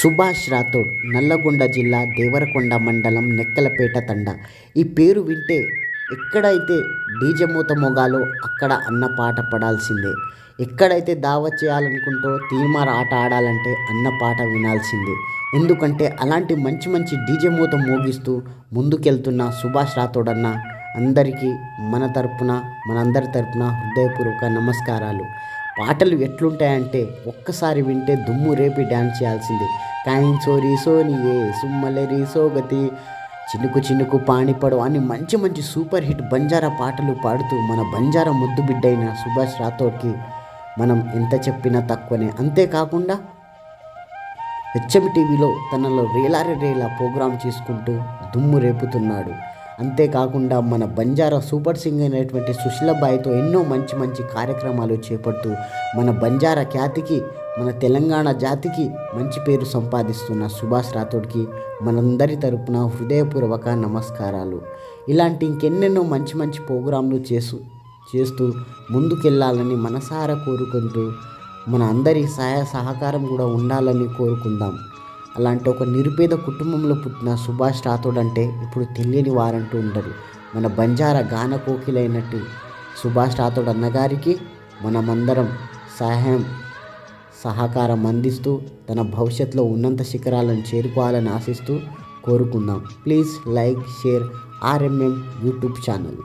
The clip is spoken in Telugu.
సుభాష్ రాథోడ్ నల్లగొండ జిల్లా దేవరకొండ మండలం నెక్కలపేట తండ. ఈ పేరు వింటే ఎక్కడైతే డీజే మూత మొగాలో అక్కడ అన్న పాట పడాల్సిందే. ఎక్కడైతే దావత్ చేయాలనుకుంటో తీర్మార్ ఆట ఆడాలంటే అన్న పాట వినాల్సిందే. ఎందుకంటే అలాంటి మంచి మంచి డీజమూత మోగిస్తూ ముందుకెళ్తున్న సుభాష్ రాథోడ్ అన్న అందరికీ మన తరపున మనందరి తరపున హృదయపూర్వక నమస్కారాలు. పాటలు ఎట్లుంటాయంటే ఒక్కసారి వింటే దుమ్ము రేపి డ్యాన్స్ చేయాల్సిందే. కాయిన్ సోరీ సోనియే సుమ్మలరి సోగతి. చినుకు చినుకు పాణిపడు అని మంచి మంచి సూపర్ హిట్ బంజారా పాటలు పాడుతూ మన బంజారా ముద్దు బిడ్డైన సుభాష్ రాథోడ్కి మనం ఎంత చెప్పినా తక్కువనే. అంతేకాకుండా హెచ్ఎం టీవీలో తనలో రేలారి రేలా ప్రోగ్రాం చేసుకుంటూ దుమ్ము రేపుతున్నాడు. అంతేకాకుండా మన బంజారా సూపర్ సింగర్ అయినటువంటి సుశీలబాయితో ఎన్నో మంచి మంచి కార్యక్రమాలు చేపడుతూ మన బంజారా ఖ్యాతికి మన తెలంగాణ జాతికి మంచి పేరు సంపాదిస్తున్న సుభాష్ రాథోడ్కి మనందరి తరపున హృదయపూర్వక నమస్కారాలు. ఇలాంటి ఇంకెన్నెన్నో మంచి మంచి ప్రోగ్రాంలు చేసు చేస్తూ ముందుకెళ్ళాలని మనసారా కోరుకుంటూ మన అందరి సహాయ సహకారం కూడా ఉండాలని కోరుకుందాం. అలాంటి ఒక నిరుపేద కుటుంబంలో పుట్టిన సుభాష్ రాథోడ్ అంటే ఇప్పుడు తెలియని వారంటూ ఉండరు. మన బంజారా గాన కోకిలైనట్టు సుభాష్ రాథోడ్ అన్నగారికి మనమందరం సహాయం సహకారం అందిస్తూ తన భవిష్యత్తులో ఉన్నంత శిఖరాలను చేరుకోవాలని ఆశిస్తూ కోరుకుందాం. Please like share RMM YouTube channel.